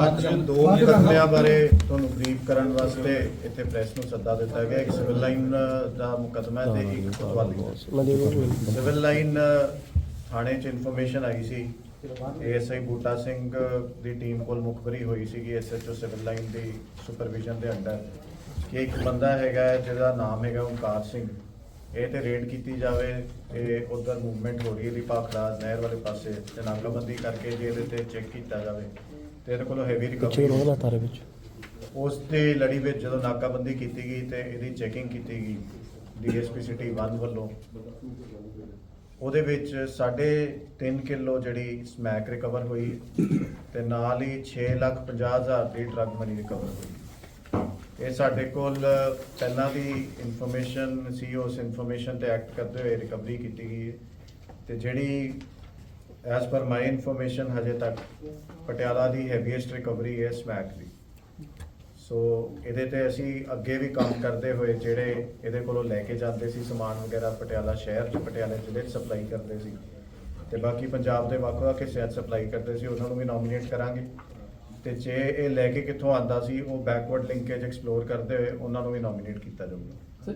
ਅੱਜ ਦੋ ਮੁਕੱਦਮਿਆਂ ਬਾਰੇ ਤੁਹਾਨੂੰ ਬਰੀਫ ਕਰਨ ਵਾਸਤੇ ਇੱਥੇ ਪ੍ਰੈਸ ਨੂੰ ਸੱਦਾ ਦਿੱਤਾ ਗਿਆ। ਇੱਕ ਸਿਵਲ ਲਾਈਨ ਦਾ ਮੁਕੱਦਮਾ ਹੈ ਤੇ ਇੱਕ ਕੋਤਵਾਲੀ ਦਾ ਸਿਵਲ ਲਾਈਨ ਥਾਣੇ 'ਚ ਇਨਫੋਰਮੇਸ਼ਨ ਆਈ ਸੀ। ਏਐਸਆਈ ਬੂਟਾ ਸਿੰਘ ਦੀ ਟੀਮ ਕੋਲ ਮੁਖਬਰੀ ਹੋਈ ਸੀਗੀ। ਐਸਐਚਓ ਸਿਵਲ ਲਾਈਨ ਦੀ ਸੁਪਰਵਿਜ਼ਨ ਦੇ ਅੰਡਰ ਕਿ ਇੱਕ ਬੰਦਾ ਹੈਗਾ ਜਿਹਦਾ ਨਾਮ ਹੈਗਾ ਓਮਕਾਰ ਸਿੰਘ। ਇਹ ਤੇ ਰੇਡ ਕੀਤੀ ਜਾਵੇ ਤੇ ਉਧਰ ਮੂਵਮੈਂਟ ਹੋ ਰਹੀ ਹੈ। ਦੀ ਭਾਖੜਾ ਨਹਿਰ ਵਾਲੇ ਪਾਸੇ ਤੇ ਨਾਕਾਬੰਦੀ ਕਰਕੇ ਜੇ ਇਹਦੇ ਤੇ ਚੈੱਕ ਕੀਤਾ ਜਾਵੇ। ਤੇ ਇਹਦੇ ਕੋਲੋਂ ਹੈਵੀ ਪਿੱਛੇ ਰਿਕਵਰੀ ਰੋਣਾ ਤਾਰੇ ਵਿੱਚ। ਉਸ ਤੇ ਲੜੀ ਵਿੱਚ ਜਦੋਂ ਨਾਕਾਬੰਦੀ ਕੀਤੀ ਗਈ ਤੇ ਇਹਦੀ ਚੈਕਿੰਗ ਕੀਤੀ ਗਈ ਡੀਐਸਪੀ ਸਿਟੀ 1 ਵੱਲੋਂ ਉਹਦੇ ਵਿੱਚ 3.5 ਕਿਲੋ ਜਿਹੜੀ ਸਮੈਕ ਰਿਕਵਰ ਹੋਈ ਤੇ ਨਾਲ ਹੀ 6 ਲੱਖ 50 ਹਜ਼ਾਰ ਦੀ ਡਰਗ ਮਨੀ ਰਿਕਵਰ ਹੋਈ। ਇਹ ਸਾਡੇ ਕੋਲ ਪਹਿਲਾਂ ਦੀ ਇਨਫੋਰਮੇਸ਼ਨ ਸੀ ਉਸ ਇਨਫੋਰਮੇਸ਼ਨ ਤੇ ਐਕਟ ਕਰਦੇ ਹੋਏ ਰਿਕਵਰੀ ਕੀਤੀ ਗਈ ਹੈ ਤੇ ਜਿਹੜੀ ਐਸ ਪਰ ਮਾਈ ਇਨਫੋਰਮੇਸ਼ਨ ਹਜੇ ਤੱਕ ਪਟਿਆਲਾ ਦੀ ਹੈਵੀਐਸਟ ਰਿਕਵਰੀ ਹੈ ਸਮੈਕ ਦੀ। ਸੋ ਇਹਦੇ ਤੇ ਅਸੀਂ ਅੱਗੇ ਵੀ ਕੰਮ ਕਰਦੇ ਹੋਏ, ਜਿਹੜੇ ਇਹਦੇ ਕੋਲੋਂ ਲੈ ਕੇ ਜਾਂਦੇ ਸੀ ਸਮਾਨ ਵਗੈਰਾ ਪਟਿਆਲਾ ਸ਼ਹਿਰ ਚ, ਪਟਿਆਲੇ ਜ਼ਿਲ੍ਹੇ ਚ ਸਪਲਾਈ ਕਰਦੇ ਸੀ। ਤੇ ਬਾਕੀ ਪੰਜਾਬ ਦੇ ਵੱਖ-ਵੱਖ ਹਿੱਸਿਆਂ 'ਚ ਸਪਲਾਈ ਕਰਦੇ ਸੀ, ਉਹਨਾਂ ਨੂੰ ਵੀ ਨੋਮੀਨੇਟ ਕਰਾਂਗੇ। ਤੇ ਜੇ ਇਹ ਲੈ ਕੇ ਕਿੱਥੋਂ ਆਂਦਾ ਸੀ, ਉਹ ਬੈਕਵਰਡ ਲਿੰਕੇਜ ਐਕਸਪਲੋਰ ਕਰਦੇ ਹੋਏ, ਉਹਨਾਂ ਨੂੰ ਵੀ ਨੋਮੀਨੇਟ ਕੀਤਾ ਜਾਊਗਾ।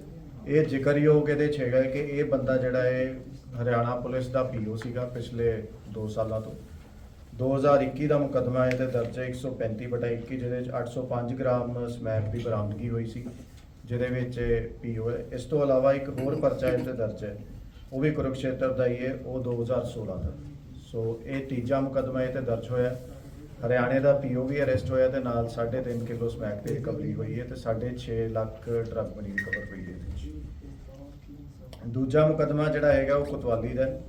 ਇਹ ਜ਼ਿਕਰਯੋਗ ਇਹਦੇ 'ਚ ਹੈਗਾ ਕਿ ਇਹ ਬੰਦਾ ਜਿਹੜਾ ਹੈ ਹਰਿਆਣਾ ਪੁਲਿਸ ਦਾ ਪੀਓ ਸੀਗਾ ਪਿਛਲੇ 2 ਸਾਲਾਂ ਤੋਂ। 2021 ਦਾ ਮੁਕੱਦਮਾ ਇਹ ਤੇ ਦਰਜ ਹੈ 135 ਬਟਾ 21 ਜਿਹਦੇ 'ਚ 805 ਗ੍ਰਾਮ ਸਮੈਕ ਦੀ ਬਰਾਮਦਗੀ ਹੋਈ ਸੀ, ਜਿਹਦੇ ਵਿੱਚ ਪੀਓ ਹੈ। ਇਸ ਤੋਂ ਇਲਾਵਾ ਇੱਕ ਹੋਰ ਪਰਚਾ ਇਹ ਤੇ ਦਰਜ ਹੈ। ਉਹ ਵੀ ਕੁਰਕਸ਼ੇਤਰ ਦਾ ਹੀ ਹੈ, ਉਹ 2016 ਦਾ। ਸੋ ਇਹ ਤੀਜਾ ਮੁਕੱਦਮਾ ਇਹ ਤੇ ਦਰਜ ਹੋਇਆ ਹਰਿਆਣੇ ਦਾ ਪੀਓ ਵੀ ਅਰੈਸਟ ਹੋਇਆ ਤੇ ਨਾਲ 3.5 ਕਿਲੋ ਸਮੈਕ ਦੀ ਰਿਕਵਰੀ ਹੋਈ ਹੈ ਤੇ 6.5 ਲੱਖ ਡਰਗ ਮਨੀ ਰਿਕਵਰ ਹੋਈ ਹੈ ਦੂਜਾ ਮੁਕੱਦਮਾ ਜਿਹੜਾ ਹੈਗਾ ਉਹ ਕੋਤਵਾਲੀ ਦਾ ਹੈ।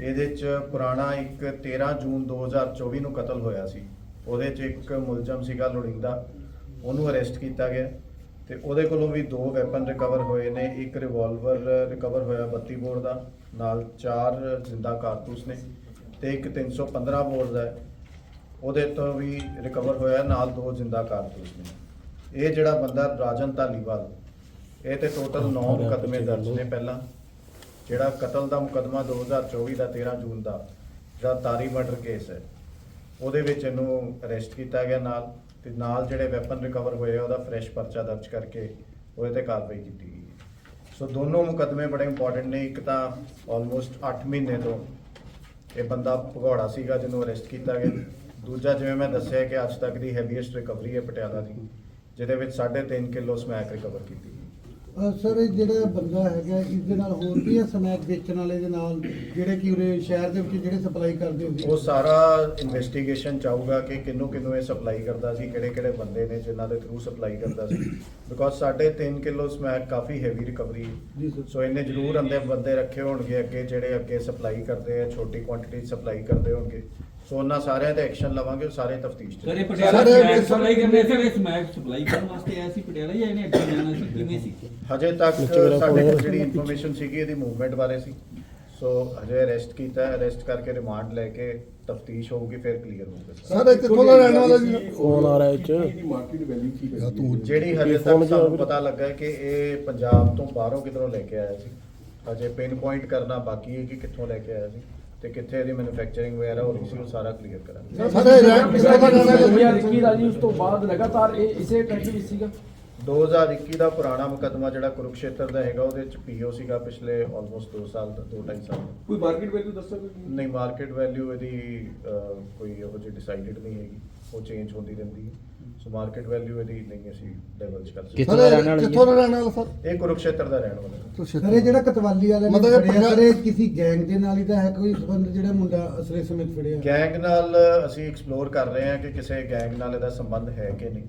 ਇਹਦੇ 'ਚ ਪੁਰਾਣਾ ਇੱਕ 13 ਜੂਨ 2024 ਨੂੰ ਕਤਲ ਹੋਇਆ ਸੀ। ਉਹਦੇ 'ਚ ਇੱਕ ਮੁਲਜ਼ਮ ਸੀਗਾ ਲੋੜੀਂਦਾ, ਉਹਨੂੰ ਅਰੈਸਟ ਕੀਤਾ ਗਿਆ। ਤੇ ਉਹਦੇ ਕੋਲੋਂ ਵੀ ਦੋ ਵੈਪਨ ਰਿਕਵਰ ਹੋਏ ਨੇ, ਇੱਕ ਰਿਵਾਲਵਰ ਰਿਕਵਰ ਹੋਇਆ 32 ਬੋਰ ਦਾ, ਨਾਲ ਚਾਰ ਜ਼ਿੰਦਾ ਕਾਰਤੂਸ ਨੇ ਤੇ ਇੱਕ 315 ਬੋਰ ਦਾ ਹੈ। ਉਹਦੇ ਤੋਂ ਵੀ ਰਿਕਵਰ ਹੋਇਆ, ਨਾਲ ਦੋ ਜ਼ਿੰਦਾ ਕਾਰਤੂਸ ਨੇ। ਇਹ ਜਿਹੜਾ ਬੰਦਾ ਰਾਜਨ ਧਾਲੀਵਾਲ ਇਹ ਤੇ ਟੋਟਲ 9 ਮੁਕੱਦਮੇ ਦਰਜ ਨੇ ਪਹਿਲਾਂ ਜਿਹੜਾ ਕਤਲ ਦਾ ਮੁਕੱਦਮਾ 2024 ਦਾ 13 ਜੂਨ ਦਾ ਜਿਹੜਾ ਤਾਰੀ ਮਰਡਰ ਕੇਸ ਹੈ। ਉਹਦੇ ਵਿੱਚ ਇਹਨੂੰ ਅਰੈਸਟ ਕੀਤਾ ਗਿਆ ਨਾਲ ਤੇ ਨਾਲ ਜਿਹੜੇ ਵੈਪਨ ਰਿਕਵਰ ਹੋਏ ਆ ਉਹਦਾ ਫਰੈਸ਼ ਪਰਚਾ ਦਰਜ ਕਰਕੇ ਉਹਦੇ ਤੇ ਕਾਰਵਾਈ ਕੀਤੀ ਗਈ। ਸੋ ਦੋਨੋਂ ਮੁਕੱਦਮੇ ਬੜੇ ਇੰਪੋਰਟੈਂਟ ਨੇ। ਇੱਕ ਤਾਂ ਆਲਮੋਸਟ 8 ਮਹੀਨੇ ਤੋਂ ਇਹ ਬੰਦਾ ਭਗੌੜਾ ਸੀਗਾ ਜਿਹਨੂੰ ਅਰੈਸਟ ਕੀਤਾ ਗਿਆ। ਦੂਜਾ ਜਿਵੇਂ ਮੈਂ ਦੱਸਿਆ ਕਿ ਅੱਜ ਤੱਕ ਦੀ ਹੈਵੀਐਸਟ ਰਿਕਵਰੀ ਹੈ ਪਟਿਆਲਾ ਦੀ ਜਿਹਦੇ ਵਿੱਚ 3.5 ਕਿਲੋ ਸਮੈਕ ਰਿਕਵਰ ਕੀਤੀ ਸਰ ਇਹ ਜਿਹੜਾ ਬੰਦਾ ਹੈਗਾ ਇਸ ਦੇ ਨਾਲ ਹੋਰ ਵੀ ਹੈ ਸਮੈਕ ਵੇਚਣ ਵਾਲੇ ਦੇ ਨਾਲ ਜਿਹੜੇ ਕਿ ਉਰੇ ਸ਼ਹਿਰ ਦੇ ਵਿੱਚ ਜਿਹੜੇ ਸਪਲਾਈ ਕਰਦੇ ਹੁੰਦੇ ਉਹ ਸਾਰਾ ਇਨਵੈਸਟੀਗੇਸ਼ਨ ਚਾਹੂਗਾ ਕਿ ਕਿੰਨੂੰ ਕਿੰਨੂੰ ਇਹ ਸਪਲਾਈ ਕਰਦਾ ਸੀ ਕਿਹੜੇ ਕਿਹੜੇ ਬੰਦੇ ਨੇ ਜਿਨ੍ਹਾਂ ਦੇ ਥਰੂ ਸਪਲਾਈ ਕਰਦਾ ਸੀ। ਬਿਕੋਜ਼ 3.5 ਕਿਲੋ ਸਮੈਕ ਕਾਫੀ ਹੈਵੀ ਰਿਕਵਰੀ ਸੋ ਇਹਨੇ ਜ਼ਰੂਰ ਅੰਦਰ ਬੰਦੇ ਰੱਖੇ ਹੋਣਗੇ ਅੱਗੇ ਜਿਹੜੇ ਅੱਗੇ ਸਪਲਾਈ ਕਰਦੇ ਆ ਛੋਟੀ ਕੁਆਂਟੀਟੀ ਸਪਲਾਈ ਕਰਦੇ ਹੋਣਗੇ। ਸੋ ਉਹਨਾਂ ਸਾਰਿਆਂ ਤੇ ਐਕਸ਼ਨ ਲਵਾਂਗੇ ਸਾਰੇ ਤਫਤੀਸ਼ ਸਰ ਇਹ ਚ ਪਟਿਆਲਾ ਸਰ, ਇਹ- ਸਮੈਕ ਸਪਲਾਈ ਕਰਦੇ ਸਰ ਇਹ ਸਮੈਕ ਸਪਲਾਈ ਕਰਨ ਵਾਸਤੇ ਆਇਆ ਸੀ ਪਟਿਆਲਾ ਜਾਂ ਇਹਨੇ ਅੱਗੇ ਜਾਣਾ ਸੀ ਕਿਵੇਂ ਸੀ? ਹਜੇ ਤੱਕ ਸਾਡੇ ਕੋਲ ਜਿਹੜੀ ਇਨਫੋਰਮੇਸ਼ਨ ਸੀਗੀ ਇਹਦੀ ਮੂਵਮੈਂਟ ਬਾਰੇ ਸੀ। ਸੋ ਹਜੇ ਅਰੈਸਟ ਕੀਤਾ ਅਰੈਸਟ ਕਰਕੇ ਰਿਮਾਂਡ ਲੈ ਕੇ ਤਫਤੀਸ਼ ਹੋਊਗੀ ਫਿਰ ਕਲੀਅਰ ਹੋਊਗਾ। ਸਰ ਇਹ ਕਿੱਥੋਂ ਦਾ ਰਹਿਣ ਵਾਲਾ ਜੀ। ਫੋਨ ਆ ਰਿਹਾ ਇਹ ਚ ਮਾਰਕੀਟ ਵੈਲਿਊ ਕੀ ਹੈ ਜਿਹੜੀ ਹਜੇ ਤੱਕ ਸਾਨੂੰ ਪਤਾ ਲੱਗਾ ਹੈ ਕਿ ਇਹ ਪੰਜਾਬ ਤੋਂ ਬਾਹਰੋਂ ਕਿਧਰੋਂ ਲੈ ਕੇ ਆਇਆ ਸੀ। ਹਜੇ ਪਿਨ ਪੁਆਇੰਟ ਕਰਨਾ ਬਾਕੀ ਹੈ ਕਿ ਕਿੱਥੋਂ ਲੈ ਕੇ ਆਇਆ ਸੀ। ਤੇ ਕਿੱਥੇ ਇਹਦੀ ਮੈਨੂਫੈਕਚਰਿੰਗ ਵਗੈਰਾ ਹੋ ਰਹੀ ਸੀ ਉਹ ਸਾਰਾ ਕਲੀਅਰ ਕਰਾਂਗੇ। ਸਰ ਇਹ ਰਹਿਣ ਕਿੱਥੋਂ ਦਾ ਰਹਿਣ ਵਾਲਾ ਜੀ। 2021 ਦਾ ਜੀ ਉਸ ਤੋਂ ਬਾਅਦ ਲਗਾਤਾਰ ਇਹ ਇਸੇ ਟ੍ਰੈਂਡ ਵਿੱਚ ਸੀਗਾ। 2021 ਦਾ ਪੁਰਾਣਾ ਮੁਕੱਦਮਾ ਜਿਹੜਾ ਕੁਰੂਕਸ਼ੇਤਰ ਦਾ ਹੈਗਾ ਉਹਦੇ ਚ ਪੀਓ ਸੀਗਾ ਪਿਛਲੇ ਆਲਮੋਸਟ 2 ਸਾਲ 2 2.5 ਸਾਲ। ਕੋਈ ਮਾਰਕੀਟ ਵੈਲਿਊ ਦੱਸੋਗੇ? ਨਹੀਂ ਮਾਰਕੀਟ ਵੈਲਿਊ ਇਹਦੀ ਕੋਈ ਇਹੋ ਜਿਹੀ ਡਿਸਾਈਡਡ ਨਹੀਂ ਹੈਗੀ। ਉਹ ਚੇਂਜ ਹੁੰਦੀ ਰਹਿੰਦੀ ਹੈ। ਸੋ ਮਾਰਕੀਟ ਵੈਲਿਊ ਇਹਦੀ ਨਹੀਂ ਅਸੀਂ ਡਿਵੈਲਪ ਕਰ ਸਕਦੇ ਕਿੱਥੋਂ ਦਾ ਰਹਿਣ ਵਾਲਾ? ਕਿੱਥੋਂ ਦਾ ਰਹਿਣ ਵਾਲਾ ਸਰ? ਇਹ ਕੁਰੂਕਸ਼ੇਤਰ ਦਾ ਰਹਿਣ ਵਾਲਾ। ਸਰ ਇਹ ਜਿਹੜਾ ਕਤਵਾਲੀ ਵਾਲੇ ਮਤਲਬ ਇਹ ਫੜਿਆ ਸਰ ਪੰਜਾ- ਇਹ ਕਿਸੇ ਗੈਂਗ ਦੇ ਨਾਲ ਹੀ ਤਾਂ ਹੈ ਕੋਈ ਸੰਬੰਧ ਜਿਹੜਾ ਮੁੰਡਾ ਅਸਲੇ ਸਮੇਤ ਫੜਿਆ? ਗੈਂਗ ਨਾਲ ਅਸੀਂ ਐਕਸਪਲੋਰ ਕਰ ਰਹੇ ਹਾਂ ਕਿ ਕਿਸੇ ਗੈਂਗ ਨਾਲ ਇਹਦਾ ਸੰਬੰਧ ਹੈ ਕਿ ਨਹੀਂ।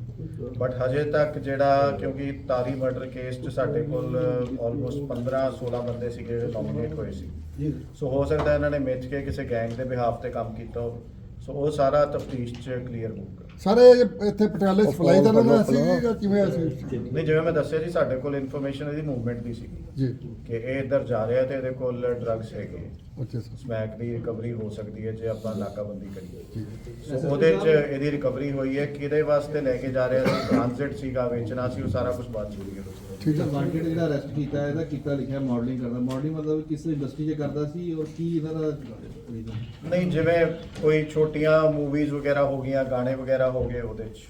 ਬਟ ਹਜੇ ਤੱਕ ਜਿਹੜਾ ਕਿਉਂਕਿ ਤਾਰੀ ਮਰਡਰ ਕੇਸ 'ਚ ਸਾਡੇ ਕੋਲ ਆਲਮੋਸਟ 15 16 ਬੰਦੇ ਸੀਗੇ ਜਿਹੜੇ ਨੋਮੀਨੇਟ ਹੋਏ ਸੀ। ਜੀ। ਸੋ ਹੋ ਸਕਦਾ ਇਹਨਾਂ ਨੇ ਮਿੱਥ ਕੇ ਕਿਸੇ ਗੈਂਗ ਦੇ ਬਿਹਾਫ ਤੇ ਕੰਮ ਕੀਤਾ ਹੋਵੇ। ਸੋ ਉਹ ਸਾਰਾ ਤਫਤੀਸ਼ 'ਚ ਕਲੀਅਰ ਹੋਊਗਾ। ਸਾਰੇ ਇੱਥੇ ਪਟਿਆਲੇ ਸਪਲਾਈ ਦਾ ਨਾ ਸੀ ਜਾਂ ਕਿਵੇਂ ਸੀ ਨਹੀਂ ਜਿਵੇਂ ਮੈਂ ਦੱਸਿਆ ਜੀ ਸਾਡੇ ਕੋਲ ਇਨਫੋਰਮੇਸ਼ਨ ਇਹਦੀ ਮੂਵਮੈਂਟ ਦੀ ਸੀਗੀ ਜੀ। ਕਿ ਇਹ ਇੱਧਰ ਜਾ ਰਿਹਾ ਤੇ ਇਹਦੇ ਕੋਲ ਡਰੱਗਸ ਹੈਗੇ। ਅੱਛਾ ਸਰ ਸਮੈਕ ਦੀ ਰਿਕਵਰੀ ਹੋ ਸਕਦੀ ਹੈ ਜੇ ਆਪਾਂ ਨਾਕਾਬੰਦੀ ਕਰੀਏ। ਸੋ ਉਹਦੇ 'ਚ ਇਹਦੀ ਰਿਕਵਰੀ ਹੋਈ ਹੈ ਕਿਹਦੇ ਵਾਸਤੇ ਲੈ ਕੇ ਜਾ ਰਿਹਾ ਸੀ? ਟ੍ਰਾਂਜ਼ਿਟ ਸੀਗਾ ਵੇਚਣਾ ਸੀ ਉਹ ਸਾਰਾ ਕੁਝ ਚ ਹੋਈ ਹੈ। ਠੀਕ ਹੈ। ਵਾਂਟਡ ਜਿਹੜਾ ਅਰੈਸਟ ਕੀਤਾ ਹੈ, ਇਹਦਾ ਕੀਤਾ ਲਿਖਿਆ ਮਾਡਲਿੰਗ ਕਰਦਾ। ਮਾਡਲਿੰਗ ਮਤਲਬ ਕਿਸ ਇੰਡਸਟਰੀ 'ਚ ਕਰਦਾ ਸੀ ਔਰ ਕੀ ਇਹਨਾਂ ਦਾ? ਨਹੀਂ ਜਿਵੇਂ ਕੋਈ ਛੋਟੀਆਂ ਮੂਵੀਜ਼ ਵਗੈਰਾ ਹੋ ਗਈਆਂ ਗਾਣੇ ਵਗੈਰਾ ਹੋ ਗਏ ਉਹਦੇ 'ਚ।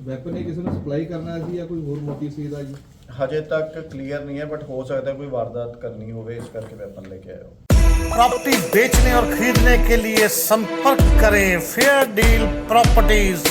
ਵੈਪਨ ਇਹ ਕਿਸੇ ਨੂੰ ਸਪਲਾਈ ਕਰਨਾ ਸੀ ਜਾਂ ਕੋਈ ਹੋਰ ਮੋਟਿਵ ਸੀ ਇਹਦਾ ਜੀ ਹਜੇ ਤੱਕ ਕਲੀਅਰ ਨਹੀਂ ਹੈ ਬਟ ਹੋ ਸਕਦਾ ਕੋਈ ਵਾਰਦਾਤ ਕਰਨੀ ਹੋਵੇ ਇਸ ਕਰਕੇ ਵੈਪਨ ਲੈ ਕੇ ਆਇਆ ਹੋ प्रॉपर्टी बेचने और खरीदने के लिए संपर्क करें फेयर डील प्रॉपर्टीज